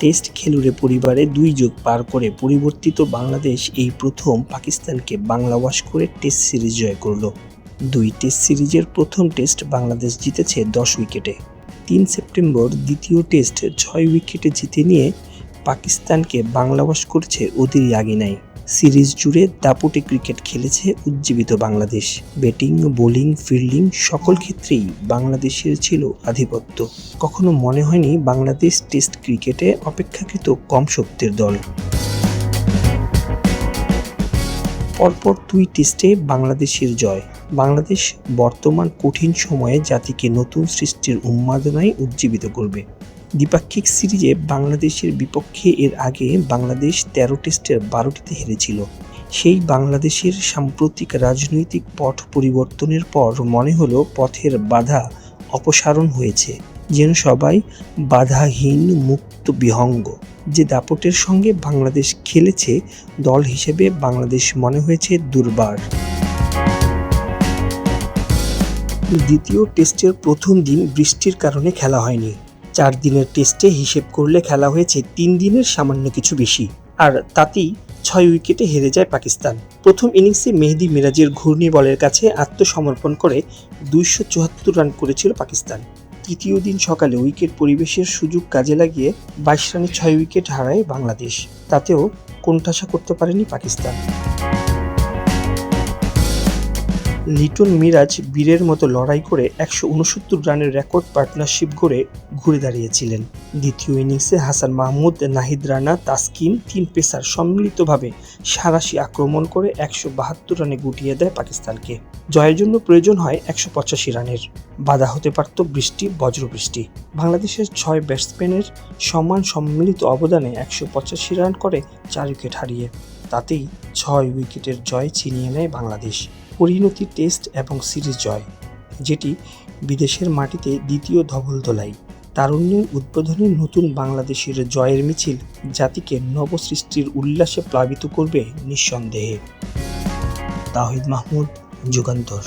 Test খেলুড়ে পরিবারে দুই যুগ পার করে পরিবর্তিত বাংলাদেশ এই প্রথম পাকিস্তানকে বাংলা ওয়াশ করে টেস্ট সিরিজ জয় করল। দুই টেস্ট সিরিজের প্রথম টেস্ট বাংলাদেশ জিতেছে দশ উইকেটে। তিন সেপ্টেম্বর দ্বিতীয় টেস্ট ছয় উইকেটে জিতে নিয়ে পাকিস্তানকে বাংলা ওয়াশ করেছে ওদেরই আগিনাই সিরিজ জুড়ে দাপুটে ক্রিকেট খেলেছে উজ্জীবিত বাংলাদেশ। ব্যাটিং, বোলিং, ফিল্ডিং সকল ক্ষেত্রেই বাংলাদেশের ছিল আধিপত্য। কখনো মনে হয়নি বাংলাদেশ টেস্ট ক্রিকেটে অপেক্ষাকৃত কম শক্তির দল। পরপর দুই টেস্টে বাংলাদেশের জয়। বাংলাদেশ বর্তমান কঠিন সময়ে জাতিকে নতুন সৃষ্টির উন্মাদনায় উজ্জীবিত করবে। দ্বিপাক্ষিক সিরিজে বাংলাদেশের বিপক্ষে এর আগে বাংলাদেশ তেরো টেস্টের বারোটিতে হেরেছিল। সেই বাংলাদেশের সাম্প্রতিক রাজনৈতিক পথ পরিবর্তনের পর মনে হলো পথের বাধা অপসারণ হয়েছে, যেন সবাই বাধাহীন, মুক্ত, বিহঙ্গ। যে দাপটের সঙ্গে বাংলাদেশ খেলেছে, দল হিসেবে বাংলাদেশ মনে হয়েছে দুর্বার। দ্বিতীয় টেস্টের প্রথম দিন বৃষ্টির কারণে খেলা হয়নি। চার দিনের টেস্টে হিসেব করলে খেলা হয়েছে তিন দিনের সামান্য কিছু বেশি। আর তাতেই ছয় উইকেটে হেরে যায় পাকিস্তান। প্রথম ইনিংসে মেহেদি মিরাজের ঘূর্ণি বলের কাছে আত্মসমর্পণ করে দুইশো চুয়াত্তর রান করেছিল পাকিস্তান। তৃতীয় দিন সকালে উইকেট পরিবেশের সুযোগ কাজে লাগিয়ে বাইশ রানে ছয় উইকেট হারায় বাংলাদেশ। তাতেও কোণঠাসা করতে পারেনি পাকিস্তান। লিটন মিরাজ বীরের মতো লড়াই করে একশো উনসত্তর রানের রেকর্ড পার্টনারশিপ গড়ে ঘুরে দাঁড়িয়েছিলেন। দ্বিতীয় ইনিংসে হাসান মাহমুদ, নাহিদ রানা, তাসকিন তিন পেসার সম্মিলিতভাবে সারাশি আক্রমণ করে একশো বাহাত্তর রানে গুটিয়ে দেয় পাকিস্তানকে। জয়ের জন্য প্রয়োজন হয় একশো পঁচাশি রানের। বাধা হতে পারত বৃষ্টি, বজ্রবৃষ্টি। বাংলাদেশের ছয় ব্যাটসম্যানের সমান সম্মিলিত অবদানে একশো পঁচাশি রান করে চার উইকেট হারিয়ে, তাতেই ছয় উইকেটের জয় ছিনিয়ে নেয় বাংলাদেশ। পরিণতি টেস্ট এবং সিরিজ জয়, যেটি বিদেশের মাটিতে দ্বিতীয় ধবল দোলাই। তারুণ্যের উদ্বোধনী নতুন বাংলাদেশের জয়ের মিছিল জাতিকে নবসৃষ্টির উল্লাসে প্লাবিত করবে নিঃসন্দেহে। তাহিদ মাহমুদ, যুগান্তর।